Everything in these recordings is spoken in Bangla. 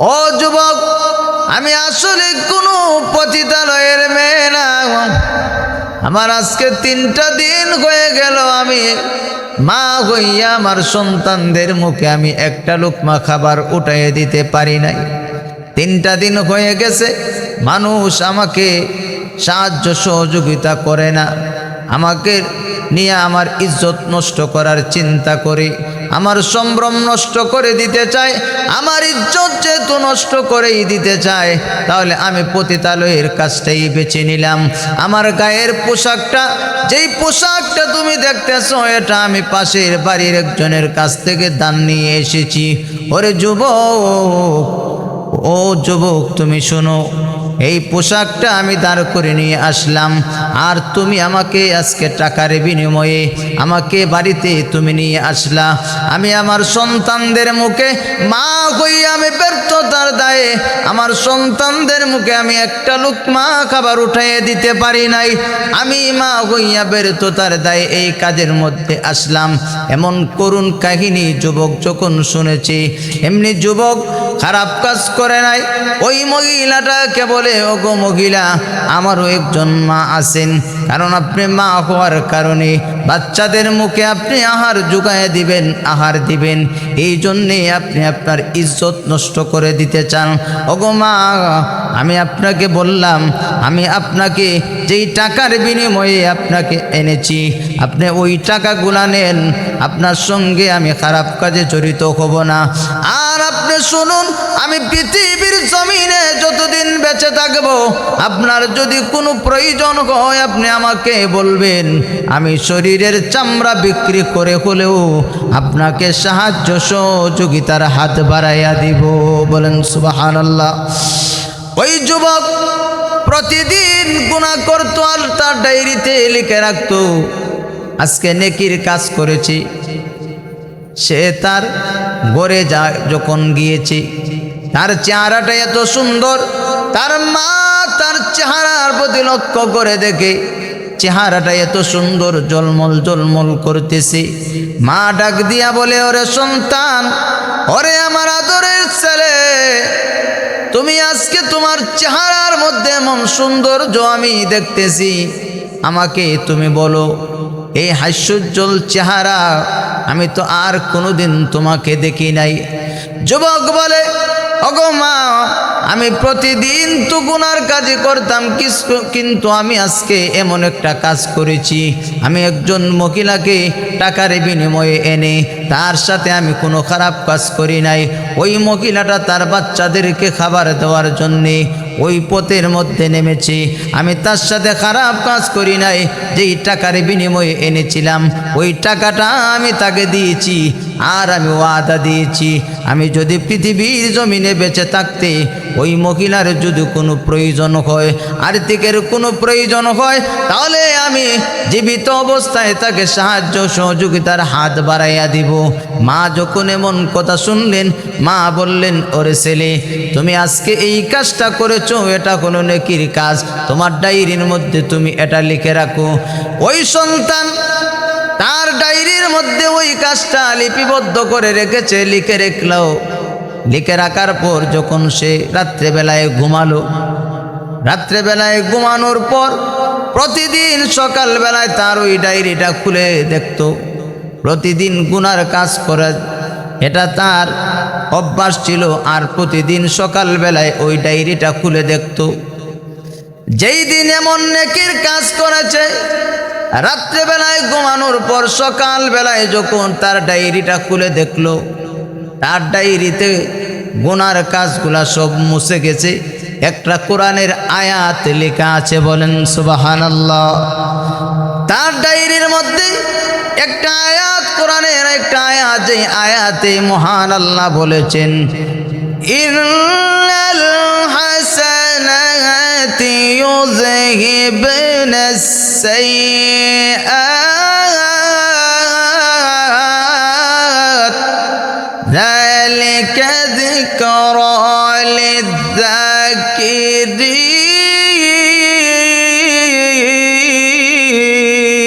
ও যুবক, আমি আসলে কোনো পতিতালয়ের মেয়ে না। আমার আজকে তিনটা দিন হয়ে গেল, আমি মা হইয়া আমার সন্তানদের মুখে আমি একটা লুকমা খাবার উঠাইয়ে দিতে পারি নাই। তিনটা দিন হয়ে গেছে, মানুষ আমাকে সাহায্য সহযোগিতা করে না। আমাকে নিয়ে আমার ইজ্জত নষ্ট করার চিন্তা করি আমার সম্ভ্রম নষ্ট করে দিতে চায়, আমার ইজ্জত যেহেতু নষ্ট করেই দিতে চায়, তাহলে আমি পতিতালয়ের কাজটাই বেছে নিলাম। আমার গায়ের পোশাকটা, যেই পোশাকটা তুমি দেখতেছ, এটা আমি পাশের বাড়ির একজনের কাছ থেকে দান নিয়ে এসেছি। ওরে যুবক, ও যুবক, তুমি শোনো এই পোশাকটা আমি দাঁড় করে নিয়ে আসলাম। আর তুমি আমাকে আজকে টাকার বিনিময়ে আমাকে বাড়িতে তুমি নিয়ে আসলা। আমি আমার সন্তানদের মুখে মা হইয়া আমি ব্যর্থতার দায়ে আমার সন্তানদের মুখে আমি একটা লুকমা খাবার উঠাইয়ে দিতে পারি নাই। আমি মা হইয়া ব্যর্থতার দায়ে এই কাজের মধ্যে আসলাম। এমন করুণ কাহিনী যুবক যখন শুনেছি, এমনি যুবক খারাপ কাজ করে নাই। ওই মহিলাটাকে বলে, ওগো মহিলা, আমারও একজন মা আছেন। কারণ আপনি মা হওয়ার কারণে বাচ্চাদের মুখে আপনি আহার জুগায় দিবেন, আহার দিবেন। এই জন্যে আপনি আপনার ইজ্জত নষ্ট করে দিতে চান। ওগো মা, আমি আপনাকে বললাম, আমি আপনাকে যেই টাকার বিনিময়ে আপনাকে এনেছি, আপনি ওই টাকাগুলা নেন। আপনার সঙ্গে আমি খারাপ কাজে জড়িত হব না। আর আপনি শুনুন, আমি পৃথিবীর জমিনে যতদিন বেঁচে থাকব, আপনার যদি কোনো প্রয়োজন হয়, আপনি আমাকে বলবেন। আমি শরীরের চামড়া বিক্রি করে হলেও আপনাকে সাহায্য সহযোগিতার হাত বাড়াইয়া দিব। বলেন সুবাহান আল্লাহ ওই যুবক প্রতিদিন গুণা করতো, আর তার ডায়েরিতে লিখে রাখতো, আজকে নেকির কাজ করেছি। সে তার গড়ে যা যখন গিয়েছে। তার চেহারাটা এত সুন্দর, তার মা তার চেহারার প্রতি লক্ষ্য করে দেখে চেহারাটা এত সুন্দর জলমল জলমল করতেছে। মা ডাক দিয়া বলে, ওরে সন্তান, ওরে আমার আদরের ছেলে, তুমি আজকে তোমার চেহারার মধ্যে এমন সৌন্দর্য আমি দেখতেছি। আমাকে তুমি বলো, এই হাস্যোজ্জ্বল চেহারা আমি তো আর কোনোদিন তোমাকে দেখি নাই। যুবক বলে অগো মা, আমি প্রতিদিন তো গুনার কাজই করতাম কিন্তু আমি আজকে এমন একটা কাজ করেছি। আমি একজন মহিলাকে টাকার বিনিময়ে এনে তার সাথে আমি কোনো খারাপ কাজ করি নাই। ওই মহিলাটা তার বাচ্চাদেরকে খাবার দেওয়ার জন্যে ওই পথের মধ্যে নেমেছি। আমি তার সাথে খারাপ কাজ করি নাই, যেই টাকার বিনিময়ে এনেছিলাম, ওই টাকাটা আমি তাকে দিয়েছি। আর আমি ওয়াদা দিয়েছি, আমি যদি পৃথিবীর জমিনে বেঁচে থাকতে, ওই মহিলার যদি কোনো প্রয়োজন হয়, আর্থিকের কোনো প্রয়োজন হয়, তাহলে আমি জীবিত অবস্থায় তাকে সাহায্য সহযোগিতার হাত বাড়াইয়া দিব। মা যখন এমন কথা শুনলেন, মা বললেন, ওরে ছেলে, তুমি আজকে এই কাজটা করেছ, এটা কোনো নেকির কাজ। তোমার ডায়েরির মধ্যে তুমি এটা লিখে রাখো। ওই সন্তান তার ডায়েরির মধ্যে ওই কাজটা লিপিবদ্ধ করে রেখেছে, লিখে রেখলো। লিখে রাখার পর যখন সে রাত্রেবেলায় ঘুমালো, রাত্রেবেলায় ঘুমানোর পর প্রতিদিন সকালবেলায় তার ওই ডায়েরিটা খুলে দেখতো। প্রতিদিন গুনার কাজ করা এটা তার অভ্যাস ছিল, আর প্রতিদিন সকালবেলায় ওই ডায়েরিটা খুলে দেখতো। যেই দিন এমন নেকির কাজ করেছে রাত্রেবেলায় ঘুমানোর পর সকালবেলায় যখন তার ডায়েরিটা খুলে দেখল, তার ডায়েরিতে গুনার কাজগুলা সব মুছে গেছে। একটা কোরআনের আয়াত লেখা আছে, বলেন সুবাহান তার ডায়েরির মধ্যে একটা আয়াত, কোরআনের একটা আয়াত যে আয়াতে মহান আল্লাহ বলেছেন, ইন্নাল হাসানাতি ইউযহিবনা السيئات ذلك ذكرى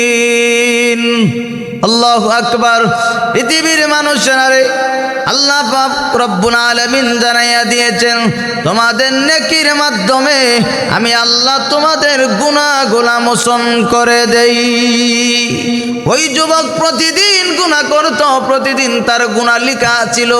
للذاكرين আল্লাহ আকবার পৃথিবীর মানুষেরা রে আল্লাহ পাক রব্বুল আলামিন জানাইয়া দিয়েছেন, তোমাদের নেকির মাধ্যমে আমি আল্লাহ তোমাদের গুনাহগুলা মোচন করে দেই। ওই যুবক প্রতিদিন গুনাহ করত, প্রতিদিন তার গুনাহ লেখা ছিল,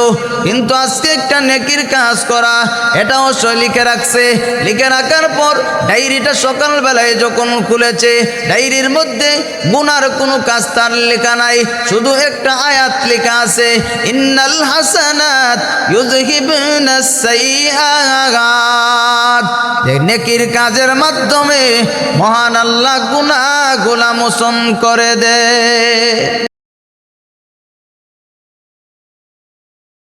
কিন্তু আজকে একটা নেকির কাজ করা এটাও সে লিখে রাখছে। লিখে রাখার পর ডায়েরিটা সকালবেলায় যখন খুলেছে, ডায়েরির মধ্যে গুনার কোনো কাজ তার লেখা নাই, শুধু একটা আয়াত লেখা আছে, ইন্নাল হাসানাত ইউযহিবুনাস সাইয়্যাত। যে নেকির কাজের মাধ্যমে মহান আল্লাহ গুনাহ গোলা মোচন করে দেয়